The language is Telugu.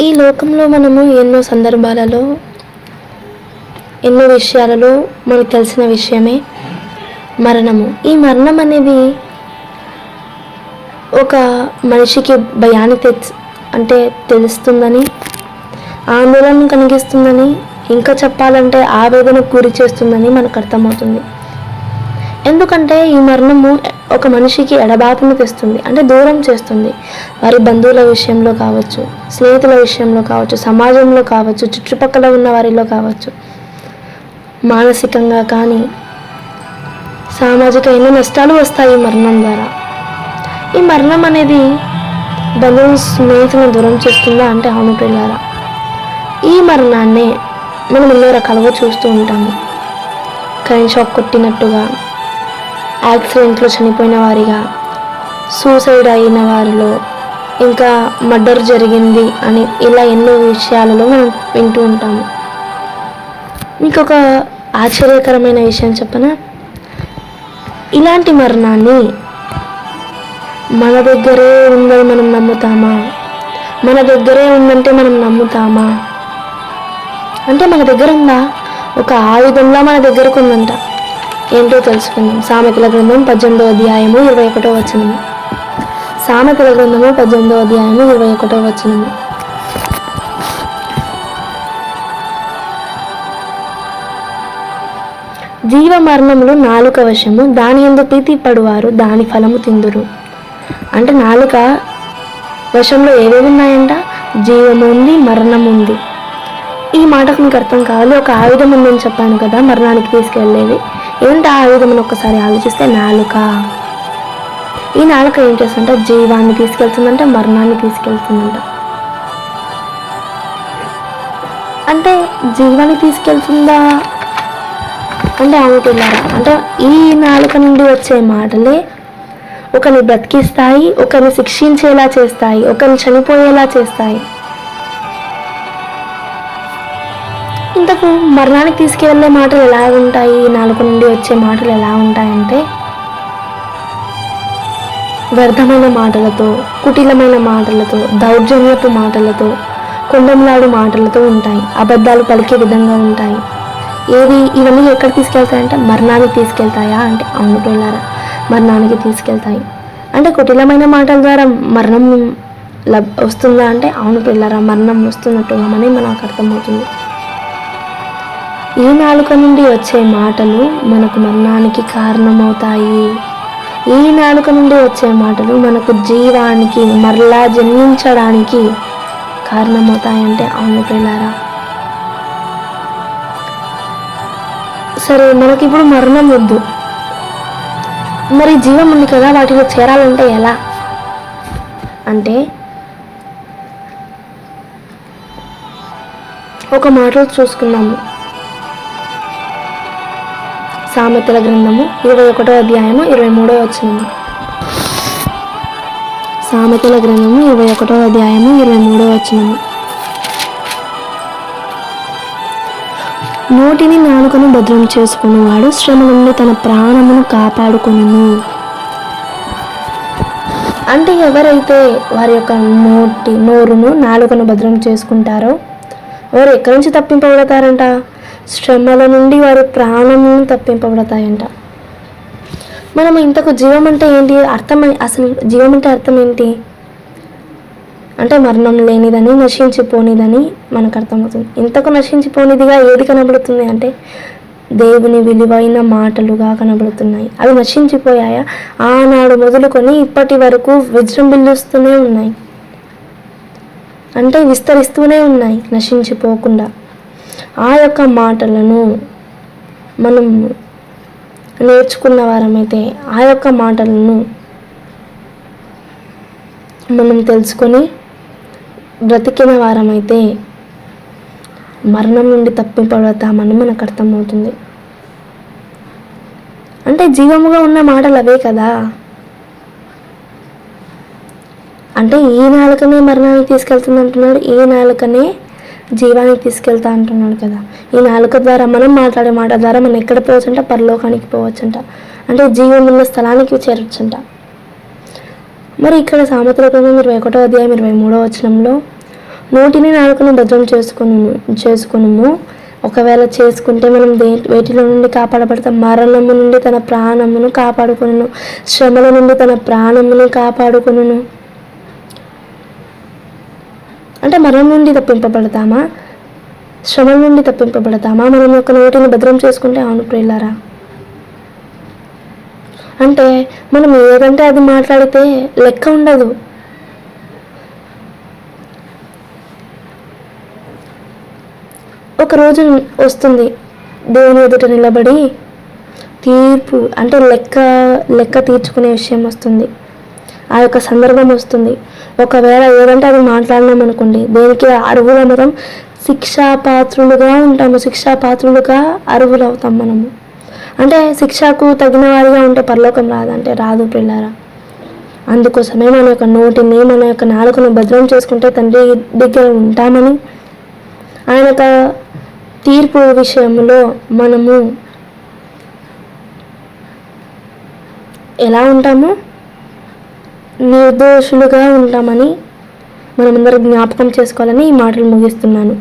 ఈ లోకంలో మనము ఎన్నో సందర్భాలలో ఎన్నో విషయాలలో మనకు తెలిసిన విషయమే మరణము. ఈ మరణం అనేది ఒక మనిషికి భయాన్ని తె అంటే తెలుస్తుందని ఆందోళన కలిగిస్తుందని ఇంకా చెప్పాలంటే ఆవేదనకు గురి చేస్తుందని మనకు అర్థమవుతుంది. ఎందుకంటే ఈ మరణము ఒక మనిషికి ఎడబాటును తెస్తుంది అంటే దూరం చేస్తుంది. వారి బంధువుల విషయంలో కావచ్చు స్నేహితుల విషయంలో కావచ్చు సమాజంలో కావచ్చు చుట్టుపక్కల ఉన్న వారిలో కావచ్చు. మానసికంగా కానీ సామాజిక ఎన్నో నష్టాలు వస్తాయి ఈ మరణం ద్వారా? ఈ మరణం అనేది బంధువు స్నేహితులను దూరం చేస్తుందా అంటే అవును పిల్లారా ఈ మరణాన్నే మనం ఎన్నో రకాలుగా చూస్తూ ఉంటాము. కరెంట్ షాక్ కొట్టినట్టుగా యాక్సిడెంట్లో చనిపోయిన వారిగా సూసైడ్ అయిన వారిలో ఇంకా మర్డర్ జరిగింది అని ఇలా ఎన్నో విషయాలలో మనం వింటూ ఉంటాము. మీకు ఒక ఆశ్చర్యకరమైన విషయం చెప్పనా? ఇలాంటి మరణాన్ని మన దగ్గరే ఉందని మనం నమ్ముతామా? మన దగ్గరే ఉందంటే మనం నమ్ముతామా? అంటే మన దగ్గర ఉందా? ఒక ఆయుధంలా మన దగ్గరకు ఉందంట. ఏంటో తెలుసుకుందాం. సామెతల గ్రంథం పద్దెనిమిదో అధ్యాయము ఇరవై ఒకటో వచనము. సామెతల గ్రంథము పద్దెనిమిదో అధ్యాయము ఇరవై ఒకటో వచనము. జీవ మరణములు నాలుక వశము దాని ఎందు ప్రీతి పడువారు దాని ఫలము తిందురు. అంటే నాలుక వశంలో ఏవేవి ఉన్నాయంట? జీవము ఉంది మరణం ఉంది ఈ మాటకు మీకు అర్థం కావాలి. ఒక ఆయుధం ఉందని చెప్పాను కదా మరణానికి తీసుకెళ్ళేది. ఏంటి ఆ ఆయుధం అని ఆలోచిస్తే నాలుక? ఈ నాలుక ఏం చేస్తుందంటే? జీవాన్ని తీసుకెళ్తుందంటే మరణాన్ని తీసుకెళ్తుందంట. అంటే జీవాన్ని తీసుకెళ్తుందా? అంటే అవుతున్నారా అంటే ఈ నాలుక నుండి వచ్చే మాటలే ఒకరిని బ్రతికిస్తాయి ఒకరిని శిక్షించేలా చేస్తాయి ఒకరిని చనిపోయేలా చేస్తాయి. ఇంతకు మరణానికి తీసుకువెళ్ళే మాటలు ఎలా ఉంటాయి? నాలుగు నుండి వచ్చే మాటలు ఎలా ఉంటాయంటే వ్యర్థమైన మాటలతో కుటిలమైన మాటలతో దౌర్జన్యపు మాటలతో కొండంలాడు మాటలతో ఉంటాయి. అబద్ధాలు పలికే విధంగా ఉంటాయి. ఏది ఇవన్నీ ఎక్కడ తీసుకెళ్తాయంటే మరణానికి తీసుకెళ్తాయా? అంటే అవును మరణానికి తీసుకెళ్తాయి. అంటే కుటిలమైన మాటల ద్వారా మరణం లబ్ వస్తుందా? అంటే అవును పిల్లరా మరణం వస్తున్నట్టుగా అని మనకు అర్థమవుతుంది. ఈ నాలుక నుండి వచ్చే మాటలు మనకు మరణానికి కారణమవుతాయి. ఈ నాలుక నుండి వచ్చే మాటలు మనకు జీవానికి మరలా జన్మించడానికి కారణమవుతాయంటే అవును పిల్లారా సరే మనకి ఇప్పుడు మరణం వద్దు. మరి జీవం ఉంది కదా వాటిలో చేరాలంటే ఎలా? అంటే ఒక మాటలు చూసుకున్నాము సామెతల గ్రంథము ఇరవై ఒకటో అధ్యాయము ఇరవై మూడో వచ్చినము సామెతల గ్రంథము ఇరవై ఒకటో అధ్యాయము ఇరవై మూడో వచ్చినము నోటిని నాలుకను భద్రం చేసుకునేవాడు శ్రమ నుండి తన ప్రాణమును కాపాడుకును అంటే ఎవరైతే వారి యొక్క నోటి నోరును నాలుకను భద్రం చేసుకుంటారో వారు ఎక్కడి నుంచి తప్పింపబడతారంట? శ్రమల నుండి వారి ప్రాణమును తప్పింపబడతాయంట. మనం ఇంతకు జీవం అంటే ఏంటి? అర్థం అసలు జీవం అంటే అర్థం ఏంటి? అంటే మరణం లేనిదని నశించిపోనిదని మనకు అర్థమవుతుంది. ఇంతకు నశించిపోనిదిగా ఏది కనబడుతుంది అంటే దేవుని విలువైన మాటలుగా కనబడుతున్నాయి. అవి నశించిపోయాయా? ఆనాడు మొదలుకొని ఇప్పటి వరకు విజృంభిల్లుస్తూనే ఉన్నాయి. అంటే విస్తరిస్తూనే ఉన్నాయి నశించిపోకుండా. ఆ యొక్క మాటలను మనం నేర్చుకున్న వారమైతే ఆ యొక్క మాటలను మనం తెలుసుకొని బ్రతికిన వారమైతే మరణం నుండి తప్పింపబడతామని మనకు అర్థమవుతుంది. అంటే జీవముగా ఉన్న మాటలు అవే కదా. అంటే ఈ నాలుకనే మరణానికి తీసుకెళ్తుంది అంటున్నాడు ఈ నాలుకనే జీవానికి తీసుకెళ్తా అంటున్నాడు కదా. ఈ నాలుక ద్వారా మనం మాట్లాడే మాట ద్వారా మనం ఎక్కడ పోవచ్చంట? పరలోకానికి పోవచ్చంట. అంటే జీవం ఉన్న స్థలానికి చేరొచ్చంట. మరి ఇక్కడ సామెతల ఇరవై ఒకటో అధ్యాయం ఇరవై మూడో వచనంలో నోటిని నాలుకను భద్రం చేసుకును చేసుకునుము. ఒకవేళ చేసుకుంటే మనం దే వేటిలో నుండి కాపాడబడతాం? మరణము నుండి తన ప్రాణమును కాపాడుకును శ్రమల నుండి తన ప్రాణమును కాపాడుకును అంటే మరణం నుండి తప్పింపబడతామా? శ్రమం నుండి తప్పింపబడతామా? మనం యొక్క నోటిని భద్రం చేసుకుంటే అవును ప్రియులారా. అంటే మనం ఏదంటే అది మాట్లాడితే లెక్క ఉండదు. ఒక రోజు వస్తుంది దేవుని ఎదుట నిలబడి తీర్పు అంటే లెక్క లెక్క తీర్చుకునే విషయం వస్తుంది. ఆ యొక్క సందర్భం వస్తుంది. ఒకవేళ ఏదంటే అది మాట్లాడినాం అనుకోండి దేనికి అర్హులమరం శిక్షాపాత్రులుగా ఉంటాము శిక్షాపాత్రులుగా అర్హులవుతాం మనము. అంటే శిక్షకు తగిన వారిగా ఉంటే పరలోకం రాదంటే రాదు పిల్లారా. అందుకోసమే మన యొక్క నోటిని మన యొక్క నాలుకను భద్రం చేసుకుంటే తండ్రి దగ్గర ఉంటామని ఆయన యొక్క తీర్పు విషయంలో మనము ఎలా ఉంటాము? నిర్దోషులుగా ఉంటామని మనమందరం జ్ఞాపకం చేసుకోవాలని ఈ మాటలు ముగిస్తున్నాను.